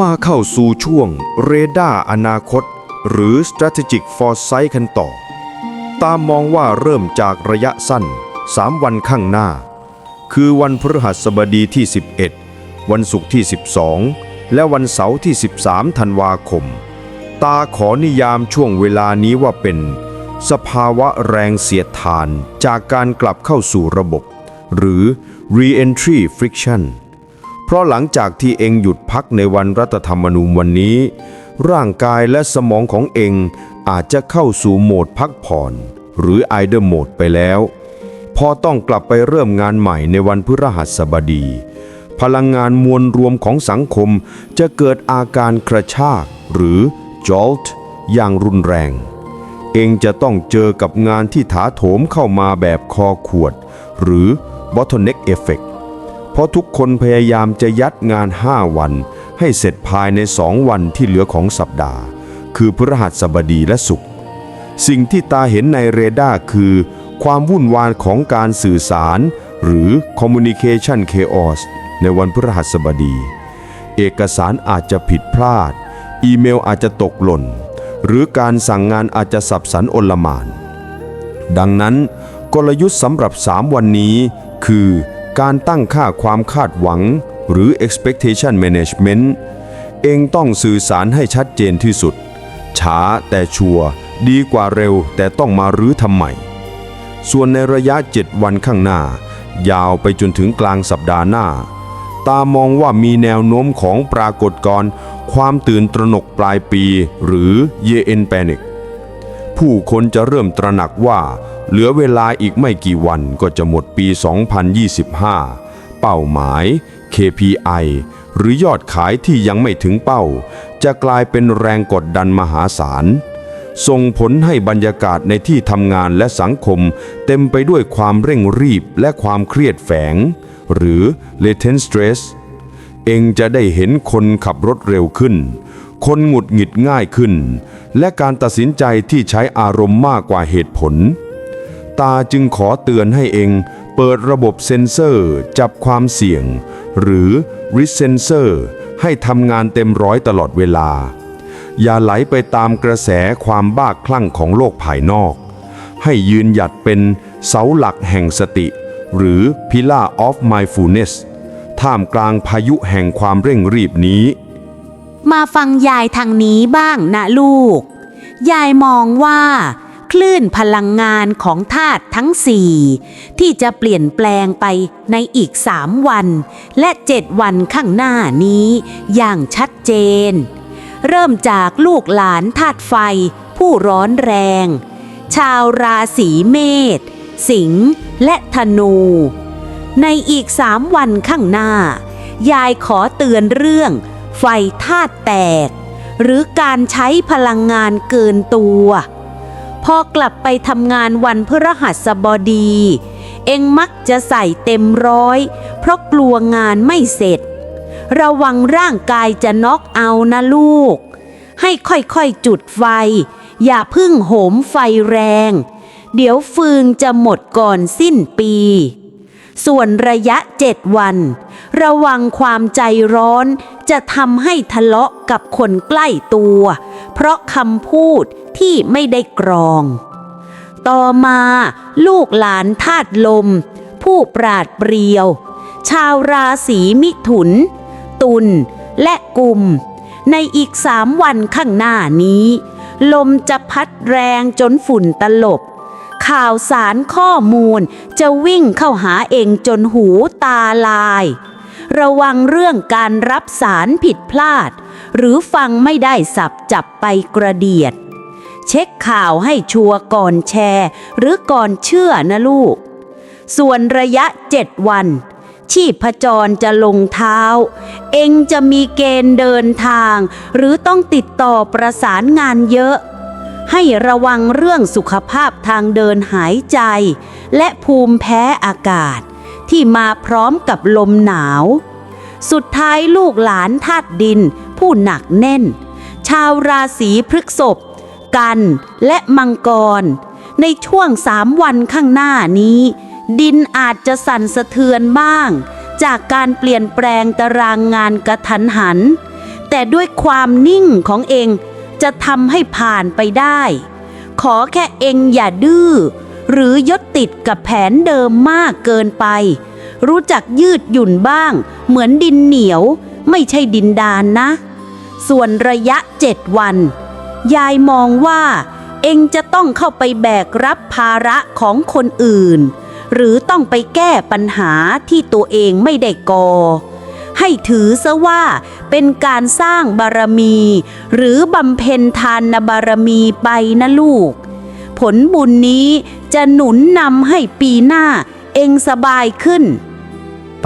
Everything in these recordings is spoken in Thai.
มาเข้าสู่ช่วงเรดาร์อนาคต หรือ strategic foresight กันต่อ ตามมองว่าเริ่มจากระยะสั้น 3 วันข้างหน้า คือวันพฤหัสบดีที่ 11 วันศุกร์ที่ 12 และวันเสาร์ที่ 13 ธันวาคม ตาขอนิยามช่วงเวลานี้ว่าเป็น สภาวะแรงเสียดทานจากการกลับเข้าสู่ระบบ หรือ re-entry friction ราะหลังจากที่เองหยุดพักในวันรัฐธรรมนูญวันนี้ ร่างกายและสมองของเองอาจจะเข้าสู่โหมดพักผ่อน หรือ idle mode ไปแล้ว พอต้องกลับไปเริ่มงานใหม่ในวันพฤหัสบดี พลังงานมวลรวมของสังคมจะเกิดอาการกระชากหรือ jolt อย่างรุนแรง เองจะต้องเจอกับงานที่ถาโถมเข้ามาแบบคอขวด หรือ bottleneck effect เพราะทุกคนพยายามจะยัดงาน5วัน ให้เสร็จภายใน2วันที่เหลือของสัปดาห์ คือพฤหัสบดีและศุกร์สิ่งที่ตาเห็นในเรดาร์คือ ความวุ่นวายของการสื่อสาร หรือ communication chaos ในวันพฤหัสบดี เอกสารอาจจะผิดพลาด อีเมลอาจจะตกหล่น หรือการสั่งงานอาจจะสับสนอลหมาน ดังนั้น กลยุทธ์สำหรับ 3 วันนี้คือ การตั้งค่าความคาดหวัง หรือ expectation management เองต้องสื่อสารให้ชัดเจนที่สุด ช้าแต่ชัวร์ดีกว่าเร็วแต่ต้องมารื้อทำใหม่ ส่วนในระยะ 7 วันข้างหน้า ยาวไปจนถึงกลางสัปดาห์หน้า ตามองว่ามีแนวโน้มของปรากฏการณ์ความตื่นตระหนกปลายปี หรือ Year End Panic ผู้คนจะเริ่มตระหนักว่า เหลือเวลาอีกไม่กี่วันก็จะหมดปี 2025 เป้าหมาย KPI หรือยอดขายที่ยังไม่ถึงเป้า จะกลายเป็นแรงกดดันมหาศาล ส่งผลให้บรรยากาศในที่ทำงานและสังคม เต็มไปด้วยความเร่งรีบและความเครียดแฝง หรือ latent stress เองจะได้เห็นคนขับรถเร็วขึ้น คนหงุดหงิดง่ายขึ้น และการตัดสินใจที่ใช้อารมณ์มากกว่าเหตุผล ตาจึงขอเตือนให้เอง เปิดระบบเซ็นเซอร์ จับความเสี่ยง หรือ risk sensor ให้ทำงานเต็มร้อยตลอดเวลา อย่าไหลไปตามกระแสความบ้าคลั่งของโลกภายนอก ให้ยืนหยัดเป็นเสาหลักแห่งสติ หรือ pillar of mindfulness ท่ามกลางพายุแห่งความเร่งรีบนี้ มาฟังยายทางนี้บ้างนะลูก ยายมองว่า คลื่นพลังงานของธาตุทั้งสี่ที่จะเปลี่ยนแปลงไปในอีกสามวัน และเจ็ดวันข้างหน้านี้อย่างชัดเจน เริ่มจากลูกหลานธาตุไฟ ผู้ร้อนแรง ชาวราศีเมษสิงห์และธนู ในอีกสามวันข้างหน้า ยายขอเตือนเรื่อง ไฟธาตุแตก หรือการใช้พลังงานเกินตัว พอกลับไปทำงานวันพฤหัสบดี เองมักจะใส่เต็มร้อย เพราะกลัวงานไม่เสร็จ ระวังร่างกายจะน็อกเอานะลูก ให้ค่อยๆจุดไฟ อย่าพึ่งโหมไฟแรง เดี๋ยวฟืนจะหมดก่อนสิ้นปีส่วนระยะเจ็ดวัน ระวังความใจร้อน จะทำให้ทะเลาะกับคนใกล้ตัว เพราะคำพูดที่ไม่ได้กรอง ต่อมาลูกหลานธาตุลม ผู้ปราดเปรียว ชาวราศีมิถุน ตุลและกุม ในอีกสามวันข้างหน้านี้ ลมจะพัดแรงจนฝุ่นตลบข่าวสารข้อมูลจะวิ่งเข้าหาเองจนหูตาลาย ระวังเรื่องการรับสารผิดพลาด หรือฟังไม่ได้สับจับไปกระเดียด เช็คข่าวให้ชัวร์ก่อนแชร์ หรือก่อนเชื่อนะลูก ส่วนระยะเจ็ดวัน ชีพจรจะลงเท้า เองจะมีเกณฑ์เดินทาง หรือต้องติดต่อประสานงานเยอะให้ระวังเรื่องสุขภาพทางเดินหายใจ และภูมิแพ้อากาศ ที่มาพร้อมกับลมหนาว สุดท้ายลูกหลานธาตุดิน ผู้หนักแน่น ชาวราศีพฤกษภกันและมังกร ในช่วงสามวันข้างหน้านี้ ดินอาจจะสั่นสะเทือนบ้าง จากการเปลี่ยนแปลงตารางงานกระทันหัน แต่ด้วยความนิ่งของเองจะทำให้ผ่านไปได้ ขอแค่เองอย่าดื้อ หรือยึดติดกับแผนเดิมมากเกินไป รู้จักยืดหยุ่นบ้าง เหมือนดินเหนียว ไม่ใช่ดินดานนะ ส่วนระยะเจ็ดวัน ยายมองว่า เองจะต้องเข้าไปแบกรับภาระของคนอื่น หรือต้องไปแก้ปัญหาที่ตัวเองไม่ได้ก่อให้ถือซะว่าเป็นการสร้างบารมี หรือบำเพ็ญทานบารมีไปนะลูก ผลบุญนี้จะหนุนนำให้ปีหน้าเองสบายขึ้น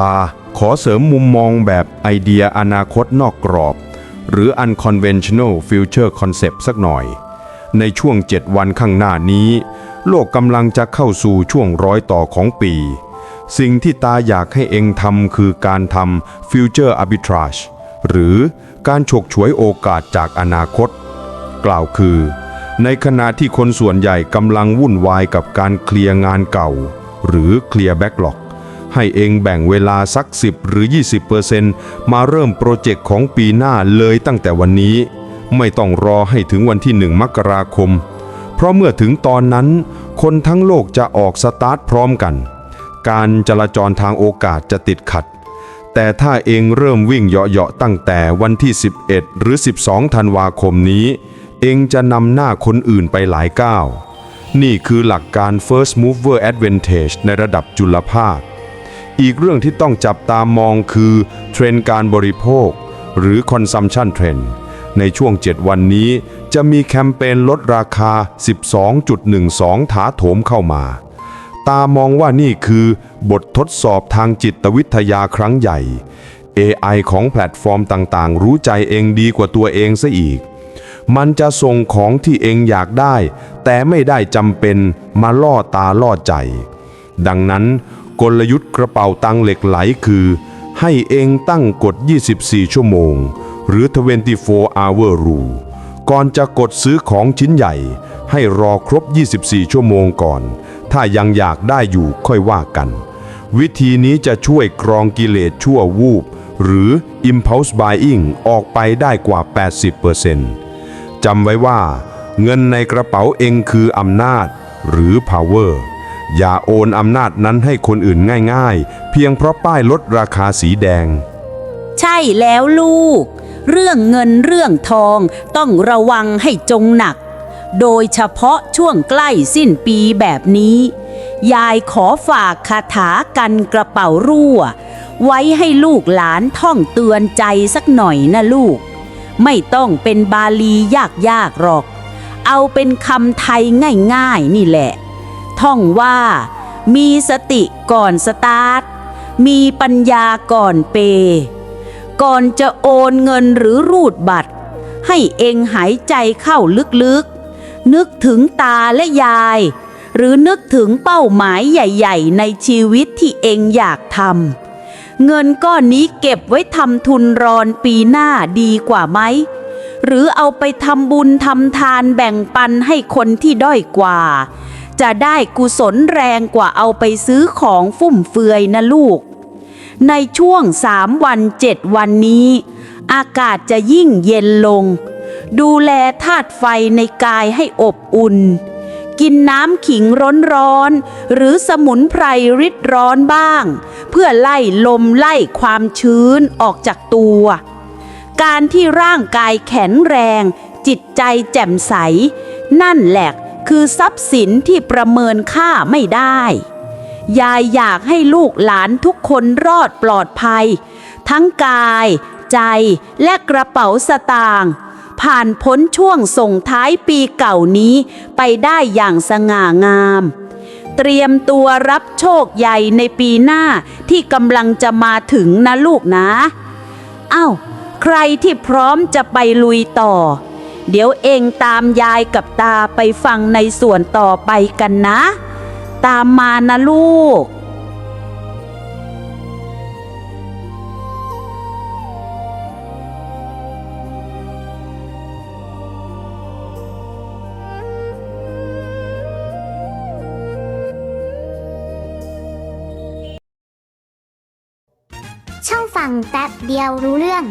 ตาขอเสริมมุมมองแบบไอเดียอนาคตนอกกรอบ หรือ unconventional future concept สักหน่อย ในช่วง 7 วันข้างหน้านี้ โลกกำลังจะเข้าสู่ช่วงร้อยต่อของปี สิ่งที่ตาอยากให้เองทำคือการทำ future arbitrage หรือการฉกฉวยโอกาสจากอนาคต กล่าวคือ ในขณะที่คนส่วนใหญ่กำลังวุ่นวายกับการเคลียร์งานเก่า หรือเคลียร์แบ็กหลอกให้เองแบ่งเวลาสัก 10 หรือ 20%มาเริ่มโปรเจกต์ของปีหน้าเลยตั้งแต่วันนี้ ไม่ต้องรอให้ถึงวันที่1มกราคม เพราะเมื่อถึงตอนนั้น คนทั้งโลกจะออกสตาร์ทพร้อมกัน การจราจรทางโอกาสจะติดขัด แต่ถ้าเองเริ่มวิ่งเหาะๆตั้งแต่วันที่ 11 หรือ 12 ธันวาคมนี้ เองจะนำหน้าคนอื่นไปหลายก้าว นี่คือหลักการ first mover advantage ในระดับจุลภาค อีกเรื่องที่ต้องจับตามองคือ เทรนการบริโภค หรือ consumption trend ในช่วง 7 วันนี้จะมีแคมเปญลดราคา 12.12 ถาโถมเข้ามา ตามองว่านี่คือบททดสอบทางจิตวิทยาครั้งใหญ่ AI ของแพลตฟอร์มต่างๆ รู้ใจเองดีกว่าตัวเองซะอีก มันจะส่งของที่เองอยากได้ แต่ไม่ได้จำเป็นมาล่อตาล่อใจ ดังนั้นกลยุทธ์กระเป๋าตังเหล็กไหลคือ ให้เองตั้งกฎ 24 ชั่วโมง หรือ 24 hour rule ก่อนจะกดซื้อของชิ้นใหญ่ ให้รอครบ 24 ชั่วโมงก่อน ถ้ายังอยากได้อยู่ค่อยว่ากัน วิธีนี้จะช่วยกรองกิเลสชั่ววูบ หรือ impulse buying ออกไปได้กว่า 80% จำไว้ว่า เงินในกระเป๋าเองคืออำนาจ หรือ power อย่าโอนอำนาจนั้นให้คนอื่นง่ายๆ เพียงเพราะป้ายลดราคาสีแดง ใช่แล้วลูก เรื่องเงินเรื่องทองต้องระวังให้จงหนัก โดยเฉพาะช่วงใกล้สิ้นปีแบบนี้ ยายขอฝากคาถากันกระเป๋ารั่ว ไว้ให้ลูกหลานท่องเตือนใจสักหน่อยนะลูก ไม่ต้องเป็นบาลียากๆหรอก เอาเป็นคำไทยง่ายๆนี่แหละ ท่องว่า มีสติก่อนสตาร์ท มีปัญญาก่อนเปย์ก่อนจะโอนเงินหรือรูดบัตร ให้เองหายใจเข้าลึกๆ นึกถึงตาและยาย หรือนึกถึงเป้าหมายใหญ่ ๆ ในชีวิตที่เองอยากทำ เงินก้อนนี้เก็บไว้ทำทุนรอนปีหน้าดีกว่าไหม หรือเอาไปทำบุญทำทานแบ่งปันให้คนที่ด้อยกว่า จะได้กุศลแรงกว่าเอาไปซื้อของฟุ่มเฟือยนะลูก ในช่วงสามวันเจ็ดวันนี้ อากาศจะยิ่งเย็นลง ดูแลธาตุไฟในกายให้อบอุ่น กินน้ำขิงร้อนๆหรือสมุนไพรริดร้อนบ้าง เพื่อไล่ลมไล่ความชื้นออกจากตัว การที่ร่างกายแข็งแรง จิตใจแจ่มใส นั่นแหละคือทรัพย์สินที่ประเมินค่าไม่ได้ ยายอยากให้ลูกหลานทุกคนรอดปลอดภัย ทั้งกาย ใจและกระเป๋าสตางค์ ผ่านพ้นช่วงส่งท้ายปีเก่านี้ไปได้อย่างสง่างาม เตรียมตัวรับโชคใหญ่ในปีหน้าที่กำลังจะมาถึงนะลูกนะเอ้าวใครที่พร้อมจะไปลุยต่อ เดี๋ยวเองตามยายกับตาไปฟังในส่วนต่อไปกันนะ ตามมานะลูก ฟังแป๊บเดียวรู้เรื่อง